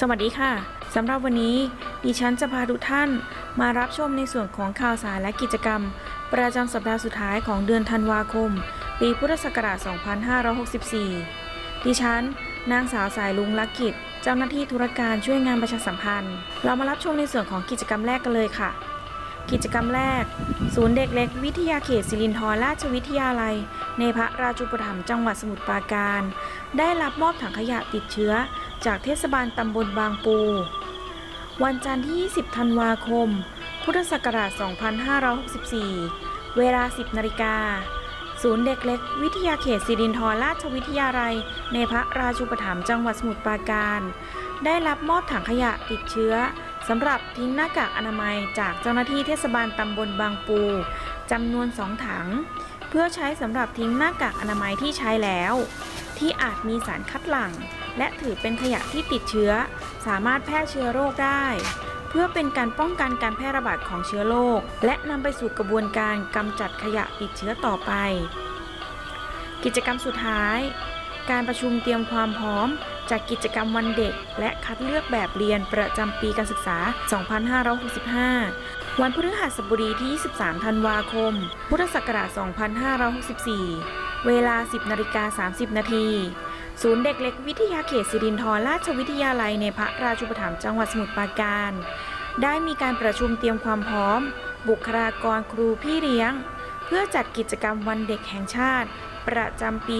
สวัสดีค่ะสำหรับวันนี้ดิฉันจะพาทุกท่านมารับชมในส่วนของข่าวสารและกิจกรรม ประจำสัปดาห์สุดท้ายของเดือนธันวาคม ปีพุทธศักราช 2564 ดิฉัน นางสาวสายลุงลักกิจ เจ้าหน้าที่ธุรการช่วยงานประชาสัมพันธ์ เรามารับชมในส่วนของกิจกรรมแรกกันเลยค่ะ กิจกรรมแรก ศูนย์เด็กเล็ก วิทยาเขตสิรินธรราชวิทยาลัย ในพระราชูปถัมภ์จังหวัดสมุทรปราการ ได้รับมอบถังขยะติดเชื้อ จากเทศบาลตำบลบางปู วันจันทร์ที่ 20 ธันวาคม พุทธศักราช 2564 เวลา 10 นาฬิกา ศูนย์เด็กเล็ก วิทยาเขตสิรินธรราชวิทยาลัย ในพระราชูปถัมภ์จังหวัดสมุทรปราการ ได้รับมอบถังขยะติดเชื้อ สำหรับทิ้งหน้ากากอนามัยจากเจ้าหน้าที่เทศบาลตำบลบางปูจำนวน 2 ถัง เพื่อใช้สำหรับทิ้งหน้ากากอนามัยที่ใช้แล้ว ที่อาจมีสารคัดหลั่ง และถือเป็นขยะที่ติดเชื้อ สามารถแพร่เชื้อโรคได้ เพื่อเป็นการป้องกันการแพร่ระบาดของเชื้อโรคและนำไปสู่กระบวนการกำจัดขยะติดเชื้อต่อไป กิจกรรมสุดท้าย การประชุมเตรียมความพร้อม จากกิจกรรมวันเด็ก และคัดเลือกแบบเรียนประจำปีการศึกษา 2565 วันพฤหัสบดีที่ 23 ธันวาคม พุทธศักราช 2564 เวลา 10นาฬิกา30 นาทีศูนย์เด็กเล็กวิทยาเขตสิรินธรราชวิทยาลัยในพระราชูปถัมภ์จังหวัดสมุทรปราการ ได้มีการประชุมเตรียมความพร้อม บุคลากรครูพี่เลี้ยง เพื่อจัดกิจกรรมวันเด็กแห่งชาติ ประจำปี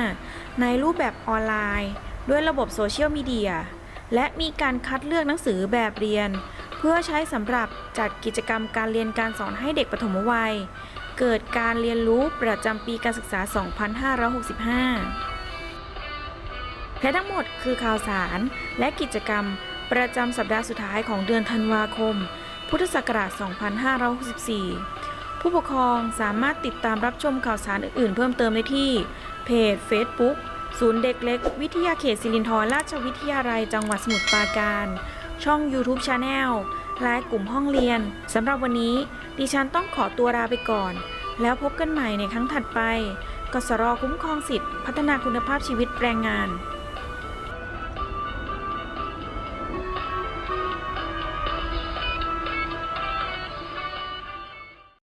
2565 ในรูปแบบออนไลน์ ด้วยระบบโซเชียลมีเดีย และมีการคัดเลือกหนังสือแบบเรียน เพื่อใช้สำหรับจัดกิจกรรมการเรียนการสอนให้เด็กปฐมวัย เกิดการเรียนรู้ประจำปีการศึกษา 2565 และทั้งหมดคือข่าวสารและกิจกรรมประจำสัปดาห์สุดท้ายของเดือนธันวาคม พุทธศักราช 2564 ผู้ปกครองสามารถติดตามรับชมข่าวสารอื่นๆ เพิ่มเติมได้ที่ เพจ Facebook ศูนย์เด็กเล็ก วิทยาเขตสิรินธรราชวิทยาลัยจังหวัดสมุทรปราการ ช่อง YouTube Channel และกลุ่มห้องเรียนสำหรับวันนี้ ดิฉันต้องขอตัวลาไปก่อน แล้วพบกันใหม่ในครั้งถัดไปกสรคุ้มครองสิทธิพัฒนาคุณภาพชีวิตแรงงาน